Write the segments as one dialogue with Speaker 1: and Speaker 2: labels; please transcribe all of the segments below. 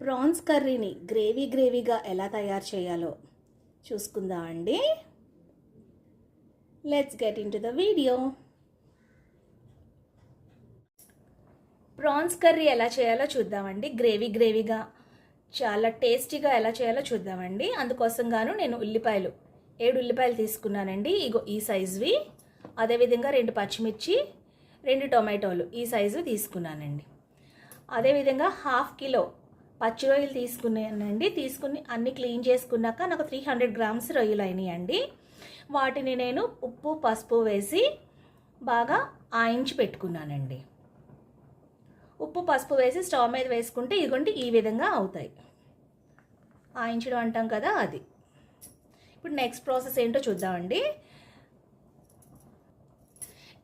Speaker 1: Prawns కర్రీని gravy గ్రేవీగా ఎలా తయారు చేయాలో చూసుకుందా అండి. Let's get into the video prawns curry ఎలా చేయాలో చూద్దామండి గ్రేవీ గ్రేవీగా చాలా టేస్టీగా ఎలా చేయాలో చూద్దామండి అందుకోసం గాను నేను ఉల్లిపాయలు ఏడు ఉల్లిపాయలు తీసుకున్నానండి. ఇగో ఈ సైజువి. అదేవిధంగా రెండు పచ్చిమిర్చి రెండు టొమాటోలు ఈ సైజు తీసుకున్నానండి. అదేవిధంగా హాఫ్ కిలో పచ్చి రొయ్యలు తీసుకున్నానండి. తీసుకుని అన్ని క్లీన్ చేసుకున్నాక నాకు త్రీ హండ్రెడ్ గ్రామ్స్ రొయ్యలు అయినాయండి. వాటిని నేను ఉప్పు పసుపు వేసి బాగా ఆయించి పెట్టుకున్నానండి. ఉప్పు పసుపు వేసి స్టవ్ మీద వేసుకుంటే ఇదిగోండి ఈ విధంగా అవుతాయి. ఆయించడం అంటాం కదా అది. ఇప్పుడు నెక్స్ట్ ప్రాసెస్ ఏంటో చూద్దామండి.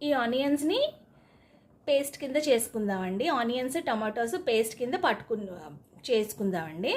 Speaker 1: ఈ ఆనియన్స్ని పేస్ట్ కింద చేసుకుందామండి. ఆనియన్స్ టమాటోస్ పేస్ట్ కింద పట్టుకు చేసుకుందామండి.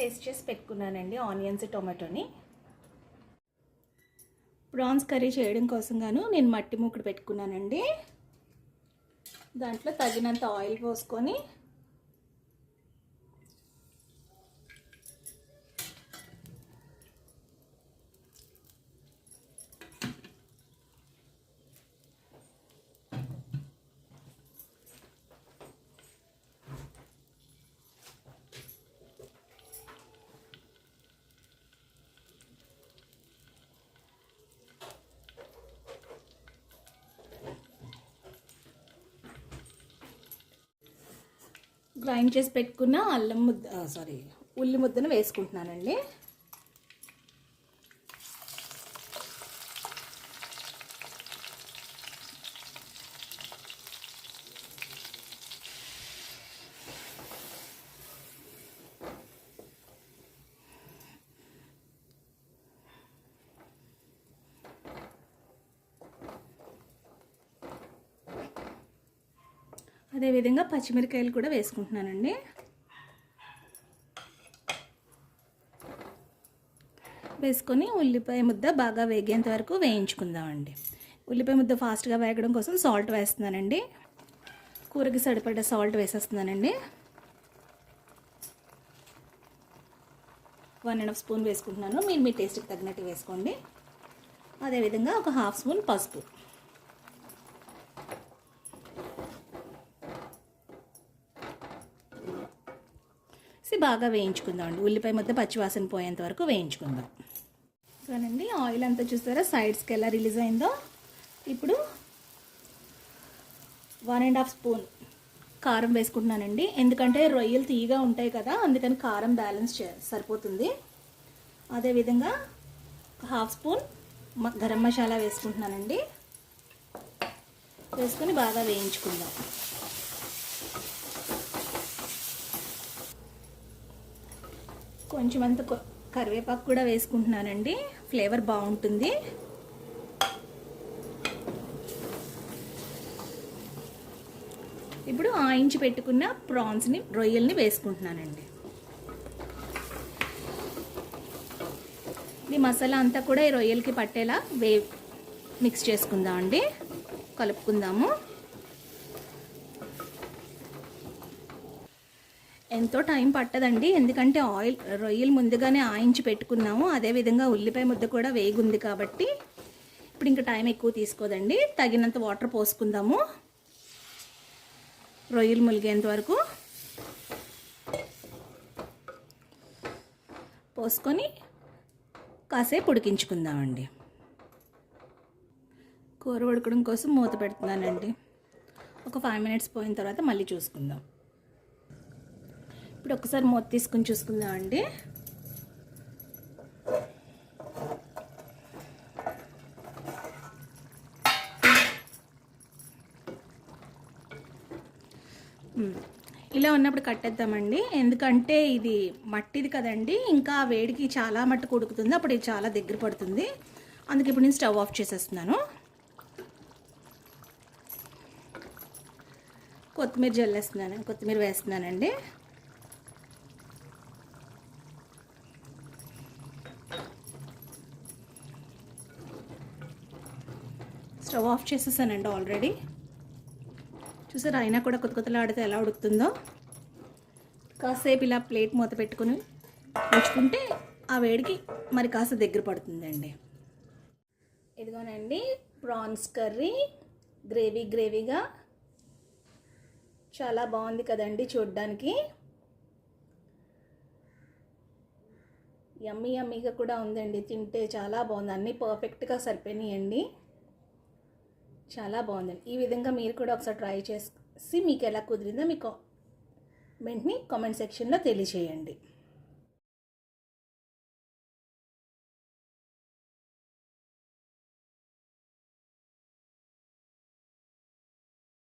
Speaker 1: పేస్ట్ చేసి పెట్టుకున్నానండి ఆనియన్స్ టొమాటోని. ప్రాన్స్ కర్రీ చేయడం కోసం గాను నేను మట్టి మూకుడు పెట్టుకున్నానండి. దాంట్లో తగినంత ఆయిల్ పోసుకొని గ్రైండ్ చేసి పెట్టుకున్న అల్లం ముద్ద సారీ ఉల్లి ముద్దను వేసుకుంటున్నానండి. అదేవిధంగా పచ్చిమిరకాయలు కూడా వేసుకుంటున్నానండి. వేసుకొని ఉల్లిపాయ ముద్ద బాగా వేగేంత వరకు వేయించుకుందామండి. ఉల్లిపాయ ముద్ద ఫాస్ట్గా వేగడం కోసం సాల్ట్ వేస్తున్నానండి. కూరకి సరిపడ్డ సాల్ట్ వేసేస్తున్నానండి. వన్ అండ్ హాఫ్ స్పూన్ వేసుకుంటున్నాను. మీరు మీ టేస్ట్కి తగినట్టు వేసుకోండి. అదేవిధంగా ఒక హాఫ్ స్పూన్ పసుపు. బాగా వేయించుకుందాం అండి ఉల్లిపాయ ముద్ద పచ్చివాసన పోయేంత వరకు వేయించుకుందాం. సరేనండి ఆయిల్ అంతా చూస్తారా సైడ్స్కి ఎలా రిలీజ్ అయిందో? ఇప్పుడు వన్ అండ్ హాఫ్ స్పూన్ కారం వేసుకుంటున్నానండి. ఎందుకంటే రొయ్యలు తీయగా ఉంటాయి కదా అందుకని కారం బ్యాలెన్స్ చే సరిపోతుంది. అదేవిధంగా హాఫ్ స్పూన్ గరం మసాలా వేసుకుంటున్నానండి. వేసుకొని బాగా వేయించుకుందాం. కొంచెం అంత కరివేపాకు కూడా వేసుకుంటున్నానండి. ఫ్లేవర్ బాగుంటుంది. ఇప్పుడు ఆయించి పెట్టుకున్న ప్రాన్స్ని రొయ్యల్ని వేసుకుంటున్నానండి. ఇది మసాలా అంతా కూడా ఈ రొయ్యలకి పట్టేలా వే మిక్స్ చేసుకుందాం అండి కలుపుకుందాము. ఎంతో టైం పట్టదండి. ఎందుకంటే ఆయిల్ రొయ్యలు ముందుగానే ఆయించి పెట్టుకున్నాము. అదేవిధంగా ఉల్లిపాయ ముద్ద కూడా వేగుంది కాబట్టి ఇప్పుడు ఇంకా టైం ఎక్కువ తీసుకోదండి. తగినంత వాటర్ పోసుకుందాము. రొయ్యలు ములిగేంత వరకు పోసుకొని కాసేపు ఉడికించుకుందామండి. కూర ఉడకడం కోసం మూత పెడుతున్నానండి. ఒక ఫైవ్ మినిట్స్ పోయిన తర్వాత మళ్ళీ చూసుకుందాం. ఇప్పుడు ఒకసారి మూత తీసుకుని చూసుకుందాం అండి. ఇలా ఉన్నప్పుడు కట్టేద్దామండి. ఎందుకంటే ఇది మట్టిది కదండి. ఇంకా వేడికి చాలా మట్టి ఉడుకుతుంది అప్పుడు ఇది చాలా దగ్గర పడుతుంది. అందుకే ఇప్పుడు నేను స్టవ్ ఆఫ్ చేసేస్తున్నాను. కొత్తిమీర జల్లేస్తున్నాను. కొత్తిమీర వేస్తున్నానండి. స్టవ్ ఆఫ్ చేసేసానండి ఆల్రెడీ. చూసారా అయినా కూడా కొత్త కొత్తలాడితే ఎలా ఉడుకుతుందో? కాసేపు ఇలా ప్లేట్ మూత పెట్టుకుని ఉంచుకుంటే ఆ వేడికి మరి కాస్త దగ్గర పడుతుందండి. ఇదిగోనండి ప్రాన్స్ కర్రీ గ్రేవీ గ్రేవీగా. చాలా బాగుంది కదండి చూడ్డానికి. యమ్మీ యమ్మీగా కూడా ఉందండి తింటే చాలా బాగుంది అన్నీ పర్ఫెక్ట్గా సరిపోయినాయండి. చాలా బాగుందండి. ఈ విధంగా మీరు కూడా ఒకసారి ట్రై చేసి మీకు ఎలా కుదిరిందో మీకు వెంటనే కామెంట్ సెక్షన్లో తెలియచేయండి.